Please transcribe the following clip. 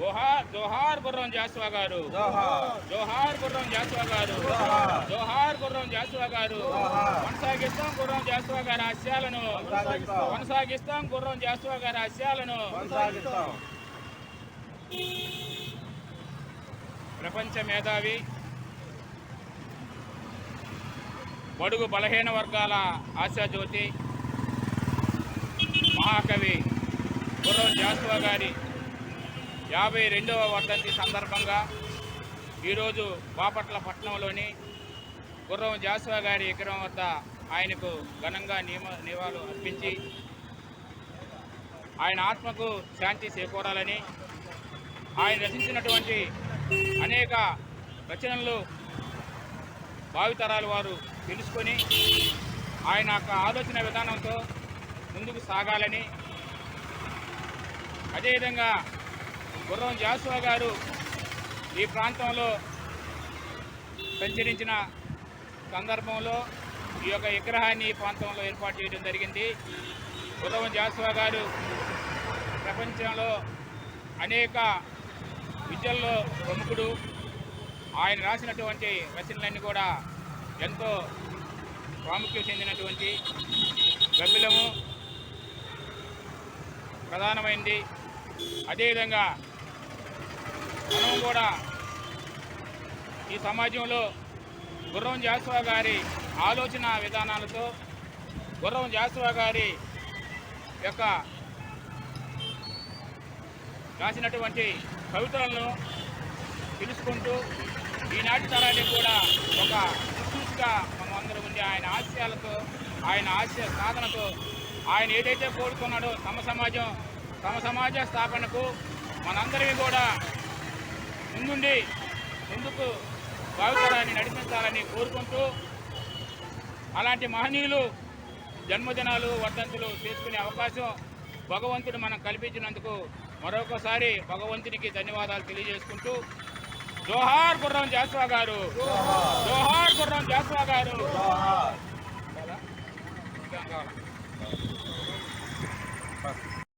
జోహార్ జోహార్ గుర్రం జాస్వా గారు. జోహార్. గుర్రం జాస్వా గారు. జోహార్. గుర్రం జాస్వా గారు. కొనసాగిస్తాం గుర్రం జాస్వా గారి ఆశయాలను. కొనసాగిస్తాం. గుర్రం జాస్వా గారి ఆశయాలను. ప్రపంచ మేధావి బడుగు బలహీన వర్గాల ఆశాజ్యోతి మహాకవి గుర్రం జాస్వా గారి యాభై రెండవ వర్ధంతి సందర్భంగా ఈరోజు బాపట్ల పట్టణంలోని గుర్రం జాసువా గారి విగ్రహం వద్ద ఆయనకు ఘనంగా నియమ నివాళులు అర్పించి ఆయన ఆత్మకు శాంతి చేకూరాలని ఆయన రచించినటువంటి అనేక రచనలు భావితరాల వారు తెలుసుకొని ఆయన యొక్క ఆలోచన విధానంతో ముందుకు సాగాలని అదేవిధంగా గుర్రం జాసువా గారు ఈ ప్రాంతంలో సంచరించిన సందర్భంలో ఈ యొక్క విగ్రహాన్ని ఈ ప్రాంతంలో ఏర్పాటు చేయడం జరిగింది. గుర్రం జాసువా గారు ప్రపంచంలో అనేక విద్యల్లో ప్రముఖుడు. ఆయన రాసినటువంటి రచనలన్నీ కూడా ఎంతో ప్రాముఖ్యం చెందినటువంటి గబ్బిలము ప్రధానమైంది అదేవిధంగా మనం కూడా ఈ సమాజంలో గుర్రం జాస్వా గారి ఆలోచన విధానాలతో గుర్రం జాస్వా గారి యొక్క రాసినటువంటి కవితలను తెలుసుకుంటూ ఈనాటి తరానికి కూడా ఒక సుసూచిగా మనం ఉండి ఆయన ఆశయాలతో ఆయన ఆశయ సాధనతో ఆయన ఏదైతే కోరుకున్నాడో తమ సమాజం తమ సమాజ స్థాపనకు మనందరికీ కూడా ముందుండి ముందుకు భావితరాన్ని నడిపించాలని కోరుకుంటూ అలాంటి మహనీయులు జన్మదినాలు వర్ధంతులు చేసుకునే అవకాశం భగవంతుడు మనం కల్పించినందుకు మరొకసారి భగవంతునికి ధన్యవాదాలు తెలియజేసుకుంటూ జోహార్ గుర్రం జాస్వా గారు జోహార్ గుర్రం జాస్వా గారు